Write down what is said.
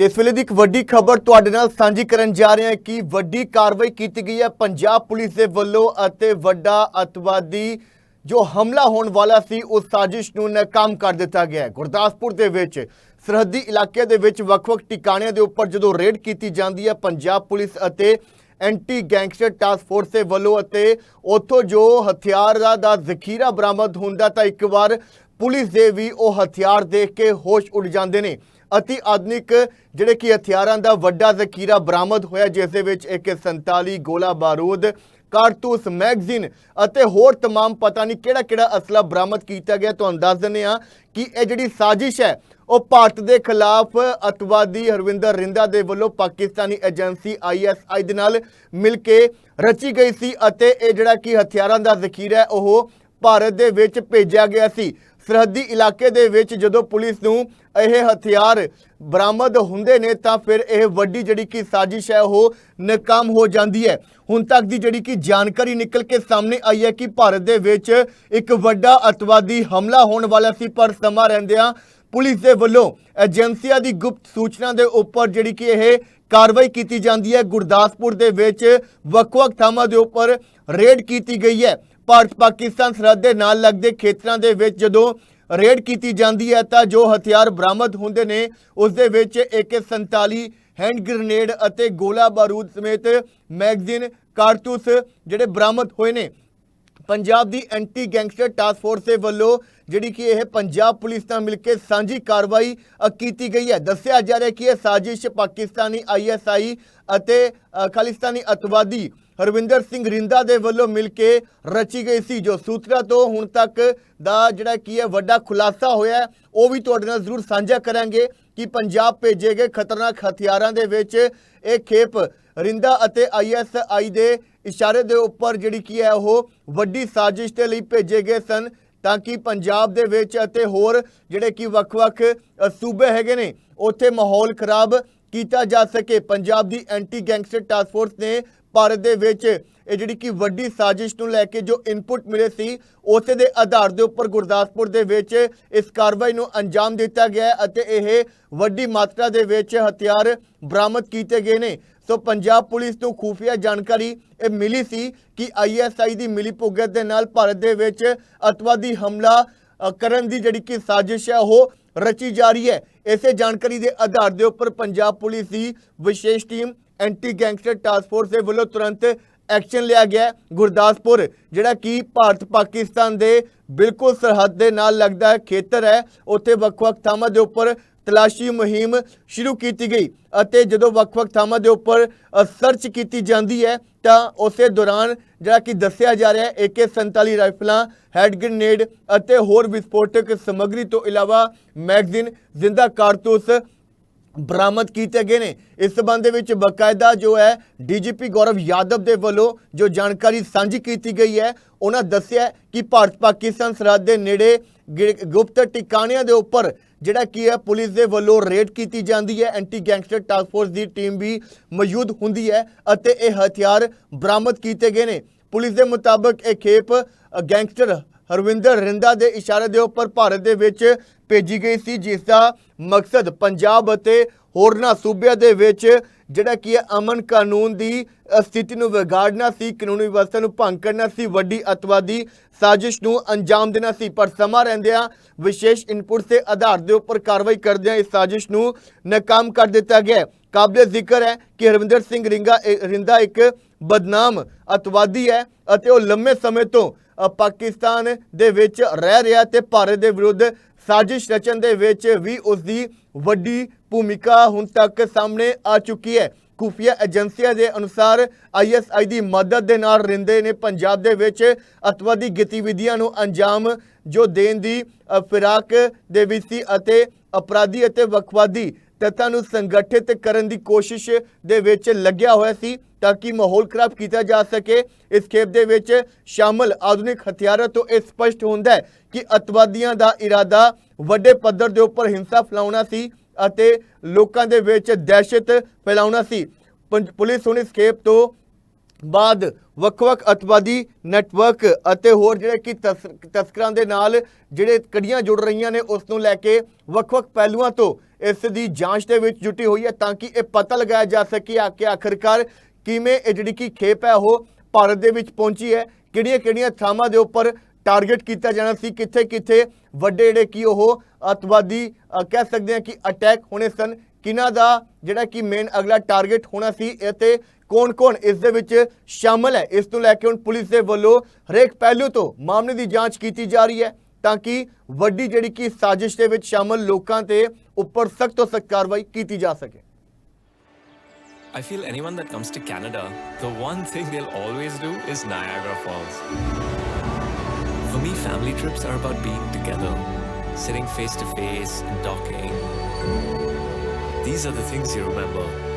ਤੇ ਇਸ ਵੇਲੇ ਦੀ ਇੱਕ ਵੱਡੀ ਖਬਰ ਤੁਹਾਡੇ ਨਾਲ ਸਾਂਝੀ ਕਰਨ ਜਾ ਰਹੇ ਹਾਂ ਕਿ ਵੱਡੀ ਕਾਰਵਾਈ ਕੀਤੀ ਗਈ ਹੈ ਪੰਜਾਬ ਪੁਲਿਸ ਦੇ ਵੱਲੋਂ ਅਤੇ ਵੱਡਾ ਅਤਵਾਦੀ ਜੋ ਹਮਲਾ ਹੋਣ ਵਾਲਾ ਸੀ, ਉਸ ਸਾਜ਼ਿਸ਼ ਨੂੰ ਨਾਕਾਮ ਕਰ ਦਿੱਤਾ ਗਿਆ ਹੈ। ਗੁਰਦਾਸਪੁਰ ਦੇ ਵਿੱਚ, ਸਰਹੱਦੀ ਇਲਾਕੇ ਦੇ ਵਿੱਚ ਵੱਖ-ਵੱਖ ਟਿਕਾਣਿਆਂ ਦੇ ਉੱਪਰ ਜਦੋਂ ਰੇਡ ਕੀਤੀ ਜਾਂਦੀ ਹੈ, ਪੰਜਾਬ ਪੁਲਿਸ ਅਤੇ ਐਂਟੀ ਗੈਂਗਸਟਰ ਟਾਸਕ ਫੋਰਸ ਦੇ ਵੱਲੋਂ ਅਤੇ ਉੱਥੋਂ ਜੋ ਹਥਿਆਰਾਂ ਦਾ ਜ਼ਖੀਰਾ ਬਰਾਮਦ ਹੁੰਦਾ ਤਾਂ ਇੱਕ ਵਾਰ ਪੁਲਿਸ ਦੇ ਵੀ ਉਹ ਹਥਿਆਰ ਦੇਖ ਕੇ ਹੋਸ਼ ਉੱਡ ਜਾਂਦੇ ਨੇ। ਅਤੀ ਆਧੁਨਿਕ ਜਿਹੜੇ ਕਿ ਹਥਿਆਰਾਂ ਦਾ ਵੱਡਾ ਜ਼ਖੀਰਾ ਬਰਾਮਦ ਹੋਇਆ ਜਿਸ ਦੇ ਵਿੱਚ AK47 ਗੋਲਾ ਬਾਰੂਦ ਕਾਰਤੂਸ ਮੈਗਜ਼ੀਨ ਅਤੇ ਹੋਰ तमाम ਪਤਾ ਨਹੀਂ ਕਿਹੜਾ ਕਿਹੜਾ ਅਸਲਾ ਬਰਾਮਦ ਕੀਤਾ ਗਿਆ ਤੁਹਾਨੂੰ ਦੱਸ ਦਿੰਦੇ ਆ ਕਿ ਇਹ ਜਿਹੜੀ ਸਾਜ਼ਿਸ਼ ਹੈ ਉਹ ਭਾਰਤ ਦੇ ਖਿਲਾਫ ਅਤਵਾਦੀ ਹਰਵਿੰਦਰ ਰਿੰਦਾ ਦੇ ਵੱਲੋਂ ਪਾਕਿਸਤਾਨੀ ਏਜੰਸੀ ISI ਦੇ ਨਾਲ ਮਿਲ ਕੇ ਰਚੀ ਗਈ ਸੀ ਅਤੇ ਇਹ ਜਿਹੜਾ ਕਿ ਹਥਿਆਰਾਂ ਦਾ ਜ਼ਖੀਰਾ ਹੈ ਉਹ ਭਾਰਤ ਦੇ ਵਿੱਚ ਭੇਜਿਆ ਗਿਆ ਸੀ ਸਰਹੱਦੀ ਇਲਾਕੇ ਦੇ ਵਿੱਚ ਜਦੋਂ ਪੁਲਿਸ ਨੂੰ ਇਹ ਹਥਿਆਰ ਬਰਾਮਦ ਹੁੰਦੇ ਨੇ ਤਾਂ ਫਿਰ ਇਹ ਵੱਡੀ ਜਿਹੜੀ ਕਿ ਸਾਜ਼ਿਸ਼ ਹੈ ਉਹ ਨਾਕਾਮ ਹੋ ਜਾਂਦੀ ਹੈ। ਹੁਣ ਤੱਕ ਦੀ ਜਿਹੜੀ ਕਿ ਜਾਣਕਾਰੀ ਨਿਕਲ ਕੇ ਸਾਹਮਣੇ ਆਈ ਹੈ ਕਿ ਭਾਰਤ ਦੇ ਵਿੱਚ ਇੱਕ ਵੱਡਾ ਅਤਵਾਦੀ ਹਮਲਾ ਹੋਣ ਵਾਲਾ ਸੀ, ਪਰ ਸਮਾਂ ਰਹਿੰਦਿਆਂ ਪੁਲਿਸ ਦੇ ਵੱਲੋਂ ਏਜੰਸੀਆਂ ਦੀ ਗੁਪਤ ਸੂਚਨਾ ਦੇ ਉੱਪਰ ਜਿਹੜੀ ਕਿ ਇਹ ਕਾਰਵਾਈ ਕੀਤੀ ਜਾਂਦੀ ਹੈ। ਗੁਰਦਾਸਪੁਰ ਦੇ ਵਿੱਚ ਵੱਖ-ਵੱਖ ਥਾਵਾਂ ਦੇ ਉੱਪਰ ਰੇਡ ਕੀਤੀ ਗਈ ਹੈ। ਭਾਰਤ ਪਾਕਿਸਤਾਨ ਸਰਹੱਦ ਦੇ ਨਾਲ ਲੱਗਦੇ ਖੇਤਰਾਂ ਦੇ ਵਿੱਚ ਜਦੋਂ ਰੇਡ ਕੀਤੀ ਜਾਂਦੀ ਹੈ ਤਾਂ ਜੋ ਹਥਿਆਰ ਬਰਾਮਦ ਹੁੰਦੇ ਨੇ, ਉਸ ਦੇ ਵਿੱਚ AK47 ਹੈਂਡ ਗ੍ਰਨੇਡ ਅਤੇ ਗੋਲਾ ਬਾਰੂਦ ਸਮੇਤ ਮੈਗਜ਼ੀਨ, ਕਾਰਤੂਸ ਜਿਹੜੇ ਬਰਾਮਦ ਹੋਏ ਨੇ। ਪੰਜਾਬ ਦੀ ਐਂਟੀ ਗੈਂਗਸਟਰ ਟਾਸਕ ਫੋਰਸ ਦੇ ਵੱਲੋਂ ਜਿਹੜੀ ਕਿ ਇਹ ਪੰਜਾਬ ਪੁਲਿਸ ਨਾਲ ਮਿਲ ਕੇ ਸਾਂਝੀ ਕਾਰਵਾਈ ਕੀਤੀ ਗਈ ਹੈ। ਦੱਸਿਆ ਜਾ ਰਿਹਾ ਕਿ ਇਹ ਸਾਜ਼ਿਸ਼ ਪਾਕਿਸਤਾਨੀ ਆਈਐਸਆਈ ਅਤੇ ਖਾਲਿਸਤਾਨੀ ਅਤਵਾਦੀ ਹਰਵਿੰਦਰ ਸਿੰਘ ਰਿੰਦਾ ਦੇ ਵੱਲੋਂ ਮਿਲ ਕੇ ਰਚੀ ਗਈ ਸੀ, ਜੋ ਸੂਤਰਾਂ ਤੋਂ ਹੁਣ ਤੱਕ ਦਾ ਜਿਹੜਾ ਕੀ ਹੈ, ਵੱਡਾ ਖੁਲਾਸਾ ਹੋਇਆ ਉਹ ਵੀ ਤੁਹਾਡੇ ਨਾਲ ਜ਼ਰੂਰ ਸਾਂਝਾ ਕਰਾਂਗੇ ਕਿ ਪੰਜਾਬ ਭੇਜੇ ਗਏ ਖਤਰਨਾਕ ਹਥਿਆਰਾਂ ਦੇ ਵਿੱਚ ਇਹ ਖੇਪ ਰਿੰਦਾ ਅਤੇ ਆਈਐਸਆਈ ਦੇ ਇਸ਼ਾਰੇ ਦੇ ਉੱਪਰ ਜਿਹੜੀ ਕੀ ਹੈ, ਉਹ ਵੱਡੀ ਸਾਜ਼ਿਸ਼ ਦੇ ਲਈ ਭੇਜੇ ਗਏ ਸਨ, ਤਾਂ ਕਿ ਪੰਜਾਬ ਦੇ ਵਿੱਚ ਅਤੇ ਹੋਰ ਜਿਹੜੇ ਕਿ ਵੱਖ-ਵੱਖ ਸੂਬੇ ਹੈਗੇ ਨੇ, ਉੱਥੇ ਮਾਹੌਲ ਖਰਾਬ ਕੀਤਾ ਜਾ ਸਕੇ। ਪੰਜਾਬ ਦੀ ਐਂਟੀ ਗੈਂਗਸਟਰ ਟਾਸਕ ਫੋਰਸ ਨੇ ਭਾਰਤ ਦੇ ਵਿੱਚ ਇਹ ਜਿਹੜੀ ਕਿ ਵੱਡੀ ਸਾਜ਼ਿਸ਼ ਨੂੰ ਲੈ ਕੇ ਜੋ ਇਨਪੁਟ ਮਿਲੇ ਸੀ, ਉਸੇ ਦੇ ਆਧਾਰ ਦੇ ਉੱਪਰ ਗੁਰਦਾਸਪੁਰ ਦੇ ਵਿੱਚ ਇਸ ਕਾਰਵਾਈ ਨੂੰ ਅੰਜਾਮ ਦਿੱਤਾ ਗਿਆ ਅਤੇ ਇਹ ਵੱਡੀ ਮਾਤਰਾ ਦੇ ਵਿੱਚ ਹਥਿਆਰ ਬਰਾਮਦ ਕੀਤੇ ਗਏ ਨੇ। ਸੋ ਪੰਜਾਬ ਪੁਲਿਸ ਤੋਂ ਖੂਫੀਆ ਜਾਣਕਾਰੀ ਇਹ ਮਿਲੀ ਸੀ ਕਿ ਆਈਐਸਆਈ ਦੀ ਮਿਲੀ ਭੁਗਤ ਦੇ ਨਾਲ ਭਾਰਤ ਦੇ ਵਿੱਚ ਅਤਵਾਦੀ ਹਮਲਾ ਕਰਨ ਦੀ ਜਿਹੜੀ ਕਿ ਸਾਜ਼ਿਸ਼ ਹੈ, ਉਹ ਰਚੀ ਜਾ ਰਹੀ ਹੈ। ਇਸੇ ਜਾਣਕਾਰੀ ਦੇ ਆਧਾਰ ਦੇ ਉੱਪਰ ਪੰਜਾਬ ਪੁਲਿਸ ਦੀ ਵਿਸ਼ੇਸ਼ team anti gangster task force ਦੇ ਵੱਲੋਂ ਤੁਰੰਤ ਐਕਸ਼ਨ ਲਿਆ ਗਿਆ ਗੁਰਦਾਸਪੁਰ, ਜਿਹੜਾ ਕਿ ਭਾਰਤ ਪਾਕਿਸਤਾਨ ਦੇ ਬਿਲਕੁਲ ਸਰਹੱਦ ਦੇ ਨਾਲ ਲੱਗਦਾ ਖੇਤਰ ਹੈ। ਉੱਥੇ ਵੱਖ-ਵੱਖ ਥਾਵਾਂ ਦੇ ਉੱਪਰ ਤਲਾਸ਼ੀ ਮੁਹਿੰਮ ਸ਼ੁਰੂ ਕੀਤੀ ਗਈ ਅਤੇ ਜਦੋਂ ਵੱਖ-ਵੱਖ ਥਾਵਾਂ ਦੇ ਉੱਪਰ ਸਰਚ ਕੀਤੀ ਜਾਂਦੀ ਹੈ, ਤਾਂ ਉਸੇ ਦੌਰਾਨ ਜਿਹੜਾ ਕਿ ਦੱਸਿਆ ਜਾ ਰਿਹਾ ਹੈ AK47 ਰਾਈਫਲਾਂ ਹੈਡ ਗ੍ਰੇਨੇਡ ਅਤੇ ਹੋਰ ਵਿਸਫੋਟਕ ਸਮੱਗਰੀ ਤੋਂ ਇਲਾਵਾ ਮੈਗਜ਼ੀਨ, ਜ਼ਿੰਦਾ ਕਾਰਤੂਸ ਬਰਾਮਦ ਕੀਤੇ ਗਏ ਨੇ। ਇਸ ਸਬੰਧ ਦੇ ਵਿੱਚ ਬਕਾਇਦਾ ਜੋ ਹੈ, ਡੀਜੀਪੀ ਗੌਰਵ ਯਾਦਵ ਦੇ ਵੱਲੋਂ ਜੋ ਜਾਣਕਾਰੀ ਸਾਂਝੀ ਕੀਤੀ ਗਈ ਹੈ, ਉਹਨਾਂ ਦੱਸਿਆ ਕਿ ਭਾਰਤ ਪਾਕਿਸਤਾਨ ਸਰਹੱਦ ਦੇ ਨੇੜੇ ਗਿ- ਗੁਪਤ ਟਿਕਾਣਿਆਂ ਦੇ ਉੱਪਰ ਜਿਹੜਾ ਕੀ ਹੈ, ਪੁਲਿਸ ਦੇ ਵੱਲੋਂ ਰੇਡ ਕੀਤੀ ਜਾਂਦੀ ਹੈ। ਐਂਟੀ ਗੈਂਗਸਟਰ ਟਾਸਕ ਫੋਰਸ ਦੀ ਟੀਮ ਵੀ ਮੌਜੂਦ ਹੁੰਦੀ ਹੈ ਅਤੇ ਇਹ ਹਥਿਆਰ ਬਰਾਮਦ ਕੀਤੇ ਗਏ ਨੇ। ਪੁਲਿਸ ਦੇ ਮੁਤਾਬਕ ਇਹ ਖੇਪ ਗੈਂਗਸਟਰ ਹਰਵਿੰਦਰ ਰਿੰਦਾ ਦੇ ਇਸ਼ਾਰੇ ਦੇ ਉੱਪਰ ਭਾਰਤ ਦੇ ਵਿੱਚ ਭੇਜੀ ਗਈ ਸੀ, ਜਿਸ ਦਾ ਮਕਸਦ ਪੰਜਾਬ ਅਤੇ ਹੋਰਨਾਂ ਸੂਬਿਆਂ ਦੇ ਵਿੱਚ ਜਿਹੜਾ ਕੀ ਹੈ ਅਮਨ ਕਾਨੂੰਨ ਦੀ ਸਥਿਤੀ ਨੂੰ ਵਿਗਾੜਨਾ ਸੀ, ਕਾਨੂੰਨੀ ਵਿਵਸਥਾ ਨੂੰ ਭੰਗ ਕਰਨਾ ਸੀ, ਵੱਡੀ ਅਤਵਾਦੀ ਸਾਜ਼ਿਸ਼ ਨੂੰ ਅੰਜਾਮ ਦੇਣਾ ਸੀ। ਪਰ ਸਮਾਂ ਰਹਿੰਦਿਆਂ ਵਿਸ਼ੇਸ਼ ਇਨਪੁਟ ਦੇ ਆਧਾਰ ਦੇ ਉੱਪਰ ਕਾਰਵਾਈ ਕਰਦਿਆਂ ਇਸ ਸਾਜ਼ਿਸ਼ ਨੂੰ ਨਾਕਾਮ ਕਰ ਦਿੱਤਾ ਗਿਆ ਕਾਬਲੇ ਜ਼ਿਕਰ ਹੈ ਕਿ ਹਰਵਿੰਦਰ ਸਿੰਘ ਰਿੰਗਾ, ਇਹ- ਰਿੰਦਾ ਇੱਕ ਬਦਨਾਮ, ਅਤਵਾਦੀ ਹੈ ਅਤੇ ਉਹ ਲੰਮੇ ਸਮੇਂ ਤੋਂ ਪਾਕਿਸਤਾਨ ਦੇ ਵਿੱਚ ਰਹਿ ਰਿਹਾ ਤੇ ਭਾਰਤ ਦੇ ਵਿਰੁੱਧ ਸਾਜ਼ਿਸ਼ ਰਚਨ ਦੇ ਵਿੱਚ ਵੀ ਉਸ ਦੀ ਵੱਡੀ ਭੂਮਿਕਾ ਹੁਣ ਤੱਕ ਸਾਹਮਣੇ ਆ ਚੁੱਕੀ ਹੈ। ਖੁਫੀਆ ਏਜੰਸੀਆਂ ਦੇ ਅਨੁਸਾਰ ਆਈਐਸਆਈ ਦੀ ਮਦਦ ਦੇ ਨਾਲ ਰਿੰਦੇ ਨੇ ਪੰਜਾਬ ਦੇ ਵਿੱਚ ਅਤਵਾਦੀ ਗਤੀਵਿਧੀਆਂ ਨੂੰ ਅੰਜਾਮ ਜੋ ਦੇਣ ਦੀ ਫਿਰਾਕ ਦੇ ਵਿੱਚ ਸੀ ਅਤੇ ਅਪਰਾਧੀ ਅਤੇ ਵਕਵਾਦੀ ਤੱਤਾਂ ਨੂੰ ਸੰਗਠਿਤ ਕਰਨ ਦੀ ਕੋਸ਼ਿਸ਼ ਦੇ ਵਿੱਚ ਲੱਗਿਆ ਹੋਇਆ ਸੀ ਤਾਂ ਕਿ ਮਾਹੌਲ ਖਰਾਬ ਕੀਤਾ ਜਾ ਸਕੇ। ਇਸ ਖੇਪ ਦੇ ਵਿੱਚ ਸ਼ਾਮਲ ਆਧੁਨਿਕ ਹਥਿਆਰਾਂ ਤੋਂ ਇਹ ਸਪਸ਼ਟ ਹੁੰਦਾ ਹੈ ਕਿ ਅਤਵਾਦੀਆਂ ਦਾ ਇਰਾਦਾ ਵੱਡੇ ਪੱਧਰ ਦੇ ਉੱਪਰ ਹਿੰਸਾ ਫੈਲਾਉਣਾ ਸੀ ਅਤੇ ਲੋਕਾਂ ਦੇ ਵਿੱਚ ਦਹਿਸ਼ਤ ਫੈਲਾਉਣਾ ਸੀ। ਪੰਜ- ਪੁਲਿਸ ਹੁਣ ਇਸ ਖੇਪ ਤੋਂ ਬਾਅਦ ਵੱਖ-ਵੱਖ ਅਤਵਾਦੀ ਨੈਟਵਰਕ ਅਤੇ ਹੋਰ ਜਿਹੜੇ ਕਿ ਤਸ- ਤਸਕਰਾਂ ਦੇ ਨਾਲ ਜਿਹੜੇ ਕੜੀਆਂ ਜੁੜ ਰਹੀਆਂ ਨੇ, ਉਸ ਨੂੰ ਲੈ ਕੇ ਵੱਖ-ਵੱਖ ਪਹਿਲੂਆਂ ਤੋਂ ਇਸ ਦੀ ਜਾਂਚ ਦੇ ਵਿੱਚ ਜੁਟੀ ਹੋਈ ਹੈ ਤਾਂ ਕਿ ਇਹ ਪਤਾ ਲਗਾਇਆ ਜਾ ਸਕੇ ਆ ਕਿ ਆਖਰਕਾਰ ਕਿਵੇਂ ਇਹ ਜਿਹੜੀ ਕਿ ਖੇਪ ਹੈ ਉਹ ਭਾਰਤ ਦੇ ਵਿੱਚ ਪਹੁੰਚੀ ਹੈ ਕਿਹੜੀਆਂ-ਕਿਹੜੀਆਂ ਥਾਵਾਂ ਦੇ ਉੱਪਰ ਟਾਰਗੇਟ ਕੀਤਾ ਜਾਣਾ ਸੀ ਕਿੱਥੇ-ਕਿੱਥੇ ਵੱਡੇ ਜਿਹੜੇ ਕੀ ਉਹ ਅਤਵਾਦੀ ਕਹਿ ਸਕਦੇ ਹਾਂ ਕਿ ਅਟੈਕ ਹੋਣੇ ਸਨ, ਕਿਹਨਾਂ ਦਾ ਜਿਹੜਾ ਕਿ ਮੇਨ ਅਗਲਾ ਟਾਰਗੇਟ ਹੋਣਾ ਸੀ ਅਤੇ ਕੌਣ-ਕੌਣ ਇਸ ਦੇ ਵਿੱਚ ਸ਼ਾਮਲ ਹੈ। ਇਸ ਤੋਂ ਲੈ ਕੇ ਹੁਣ ਪੁਲਿਸ ਦੇ ਵੱਲੋਂ ਹਰੇਕ ਪਹਿਲੂ ਤੋਂ ਮਾਮਲੇ ਦੀ ਜਾਂਚ ਕੀਤੀ ਜਾ ਰਹੀ ਹੈ ਤਾਂ ਕਿ ਵੱਡੀ ਜਿਹੜੀ ਕਿ ਸਾਜ਼ਿਸ਼ ਦੇ ਵਿੱਚ ਸ਼ਾਮਲ ਲੋਕਾਂ ਤੇ ਉੱਪਰ ਸਖਤ ਤੋਂ ਸਖਤ ਕਾਰਵਾਈ ਕੀਤੀ ਜਾ ਸਕੇ I feel anyone that comes to Canada, the one thing they'll always do is Niagara Falls. For me, family trips are about being together, sitting face to face and talking. These are the things you remember.